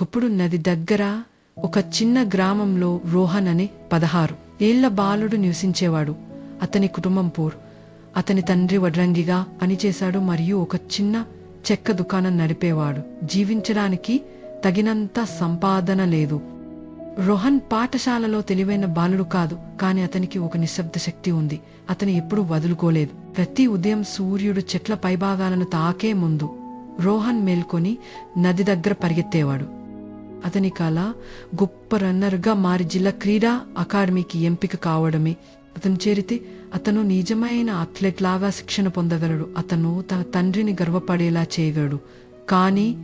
ఒకప్పుడు నది దగ్గర ఒక చిన్న గ్రామంలో రోహన్ అనే పదహారు ఏళ్ళ బాలుడు నివసించేవాడు. అతని కుటుంబం పూర్. అతని తండ్రి వడ్రంగిగా పనిచేశాడు మరియు ఒక చిన్న చెక్క దుకాణం నడిపేవాడు. జీవించడానికి తగినంత సంపాదన లేదు. రోహన్ పాఠశాలలో తెలివైన బాలుడు కాదు కాని అతనికి ఒక నిశ్శబ్ద శక్తి ఉంది. అతను ఎప్పుడూ వదులుకోలేదు. ప్రతి ఉదయం సూర్యుడు చెట్ల పైభాగాలను తాకే ముందు రోహన్ మేల్కొని నది దగ్గర పరిగెత్తేవాడు. అతని కళ గొప్ప రన్నర్గా మారి జిల్లా క్రీడా అకాడమీకి ఎంపిక కావడమే. అతను చేరితే అతను నిజమైన అథ్లెట్ లాగా శిక్షణ పొందగలడు. అతను తన తండ్రిని గర్వపడేలా చేయగలడు. కానీ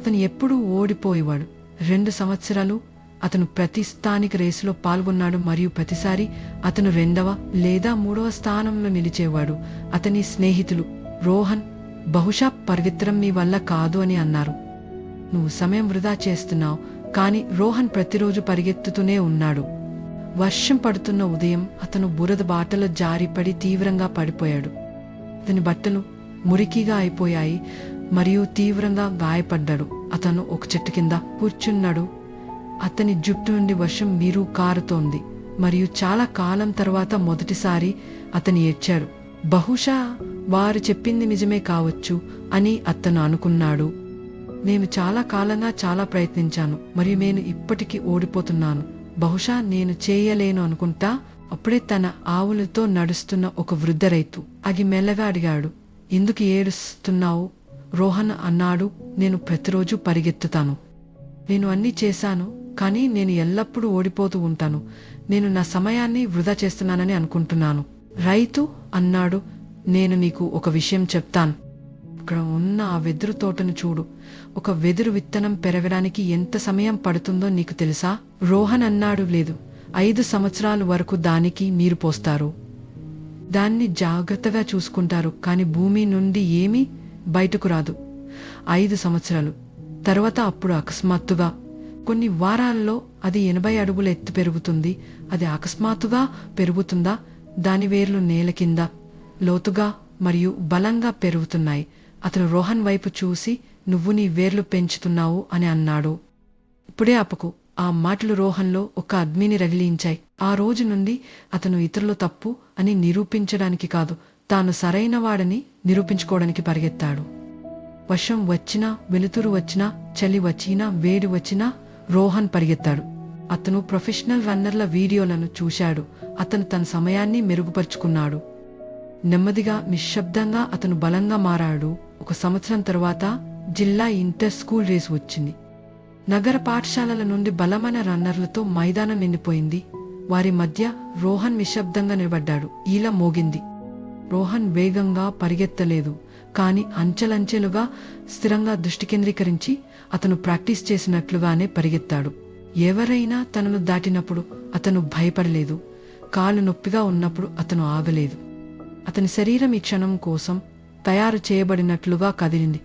అతను ఎప్పుడూ ఓడిపోయేవాడు. రెండు సంవత్సరాలు అతను ప్రతి స్థానిక రేసులో పాల్గొన్నాడు మరియు ప్రతిసారి అతను రెండవ లేదా మూడవ స్థానంలో నిలిచేవాడు. అతని స్నేహితులు రోహన్ బహుశా పరివిత్రం మీ వల్ల కాదు అని అన్నారు. నువ్వు సమయం వృధా చేస్తున్నావు కానీ రోహన్ ప్రతిరోజు పరిగెత్తుతూనే ఉన్నాడు. వర్షం పడుతున్న ఉదయం అతను బురద బాటలో జారిపడి తీవ్రంగా పడిపోయాడు. అతని బట్టలు మురికిగా అయిపోయాయి మరియు తీవ్రంగా గాయపడ్డాడు. అతను ఒక చెట్టు కింద కూర్చున్నాడు. అతని జుట్టు నుండి వర్షం మీరు కారుతోంది మరియు చాలా కాలం తర్వాత మొదటిసారి అతను ఏడ్చాడు. బహుశా వారు చెప్పింది నిజమే కావచ్చు అని అతను అనుకున్నాడు. నేను చాలా కాలంగా చాలా ప్రయత్నించాను మరియు నేను ఇప్పటికీ ఓడిపోతున్నాను. బహుశా నేను చేయలేను అనుకుంటా అప్పుడే తన ఆవులతో నడుస్తున్న ఒక వృద్ధ రైతు అది మెల్లగా అడిగాడు ఎందుకు ఏడుస్తున్నావు? రోహన్ అన్నాడు నేను ప్రతిరోజు పరిగెత్తుతాను. నేను అన్నీ చేశాను కానీ నేను ఎల్లప్పుడూ ఓడిపోతూ ఉంటాను. నేను నా సమయాన్ని వృధా చేస్తున్నానని అనుకుంటున్నాను. రైతు అన్నాడు నేను నీకు ఒక విషయం చెప్తాను. అక్కడ ఉన్న ఆ వెదురు తోటను చూడు. ఒక వెదురు విత్తనం పెరగడానికి ఎంత సమయం పడుతుందో నీకు తెలుసా? రోహన్ అన్నాడు లేదు. ఐదు సంవత్సరాల వరకు దానికి మీరు పోస్తారు. దాన్ని జాగ్రత్తగా చూసుకుంటారు కానీ భూమి నుండి ఏమీ బయటకు రాదు. ఐదు సంవత్సరాలు. తర్వాత అప్పుడు అకస్మాత్తుగా కొన్ని వారాల్లో అది ఎనభై అడుగుల ఎత్తు పెరుగుతుంది. అది అకస్మాత్తుగా పెరుగుతుందా? దాని వేర్లు నేల కింద లోతుగా మరియు బలంగా పెరుగుతున్నాయి. అతను రోహన్ వైపు చూసి నువ్వు నీ వేర్లు పెంచుతున్నావు అని అన్నాడు. ఇప్పుడే ఆపకు. ఆ మాటలు రోహన్లో ఒక అగ్నిని రగిలించాయి. ఆ రోజు నుండి అతను ఇతరులు తప్పు అని నిరూపించడానికి కాదు తాను సరైనవాడని నిరూపించుకోవడానికి పరిగెత్తాడు. వర్షం వచ్చినా వెలుతురు వచ్చినా చలి వచ్చినా వేడి వచ్చినా రోహన్ పరిగెత్తాడు. అతను ప్రొఫెషనల్ రన్నర్ల వీడియోలను చూశాడు. అతను తన సమయాన్ని మెరుగుపరుచుకున్నాడు. నెమ్మదిగా నిశ్శబ్దంగా అతను బలంగా మారాడు. ఒక సంవత్సరం తర్వాత జిల్లా ఇంటర్ స్కూల్ రేస్ వచ్చింది. నగర పాఠశాలల నుండి బలమైన రన్నర్లతో మైదానం నిండిపోయింది. వారి మధ్య రోహన్ నిశ్శబ్దంగా నిలబడ్డాడు. ఈల మోగింది. రోహన్ వేగంగా పరిగెత్తలేదు కాని అంచెలంచెలుగా స్థిరంగా దృష్టి కేంద్రీకరించి అతను ప్రాక్టీస్ చేసినట్లుగానే పరిగెత్తాడు. ఎవరైనా తనను దాటినప్పుడు అతను భయపడలేదు. కాలు నొప్పిగా ఉన్నప్పుడు అతను ఆగలేదు. అతని శరీరం ఈ క్షణం కోసం తయారు చేయబడినట్లుగా కదిలింది.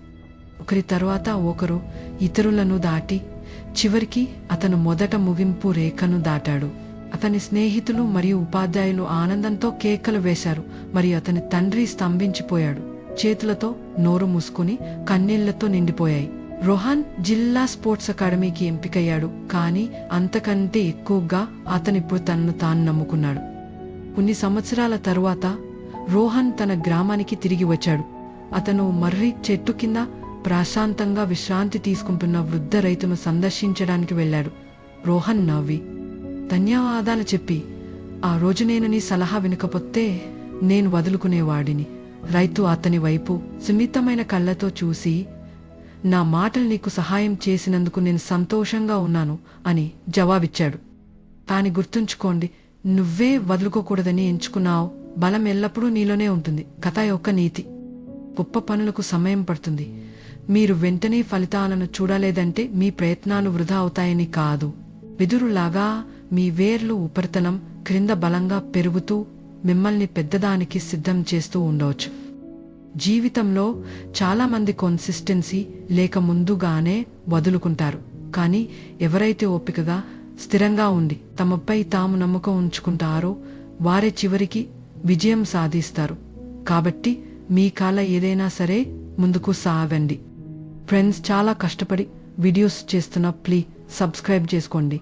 ఒకరి తర్వాత ఒకరు ఇతరులను దాటి చివరికి అతను మొదట ముగింపు రేఖను దాటాడు. అతని స్నేహితులు మరియు ఉపాధ్యాయులు ఆనందంతో కేకలు వేశారు మరియు అతని తండ్రి స్తంభించిపోయాడు. చేతులతో నోరు మూసుకుని కన్నీళ్ళతో నిండిపోయాయి. రోహన్ జిల్లా స్పోర్ట్స్ అకాడమీకి ఎంపికయ్యాడు కానీ అంతకంటే ఎక్కువగా అతనిప్పుడు తనను తాను నమ్ముకున్నాడు. కొన్ని సంవత్సరాల తరువాత రోహన్ తన గ్రామానికి తిరిగి వచ్చాడు. అతను మర్రి చెట్టు కింద ప్రశాంతంగా విశ్రాంతి తీసుకుంటున్న వృద్ధ రైతును సందర్శించడానికి వెళ్ళాడు. రోహన్ నవ్వి ధన్యవాదాలు చెప్పి ఆ రోజు నేను నీ సలహా వినకపోతే నేను వదులుకునేవాడిని. రైతు అతని వైపు సున్నితమైన కళ్ళతో చూసి నా మాటలు నీకు సహాయం చేసినందుకు నేను సంతోషంగా ఉన్నాను అని జవాబిచ్చాడు. కాని గుర్తుంచుకోండి నువ్వే వదులుకోకూడదని ఎంచుకున్నావు. బలం ఎల్లప్పుడూ నీలోనే ఉంటుంది. కథ యొక్క నీతి. గొప్ప పనులకు సమయం పడుతుంది. మీరు వెంటనే ఫలితాలను చూడలేదంటే మీ ప్రయత్నాలు వృధా అవుతాయని కాదు. వెదురులాగా మీ వేర్లు ఉపరితలం క్రింద బలంగా పెరుగుతూ మిమ్మల్ని పెద్దదానికి సిద్ధం చేస్తూ ఉండవచ్చు. జీవితంలో చాలామంది కన్సిస్టెన్సీ లేక ముందుగానే వదులుకుంటారు. కానీ ఎవరైతే ఓపికగా స్థిరంగా ఉండి తమపై తాము నమ్మకం ఉంచుకుంటారో వారే చివరికి విజయం సాధిస్తారు. కాబట్టి మీ కాల ఏదైనా సరే ముందుకు సాగండి. ఫ్రెండ్స్ చాలా కష్టపడి వీడియోస్ చేస్తున్న ప్లీజ్ సబ్స్క్రైబ్ చేసుకోండి.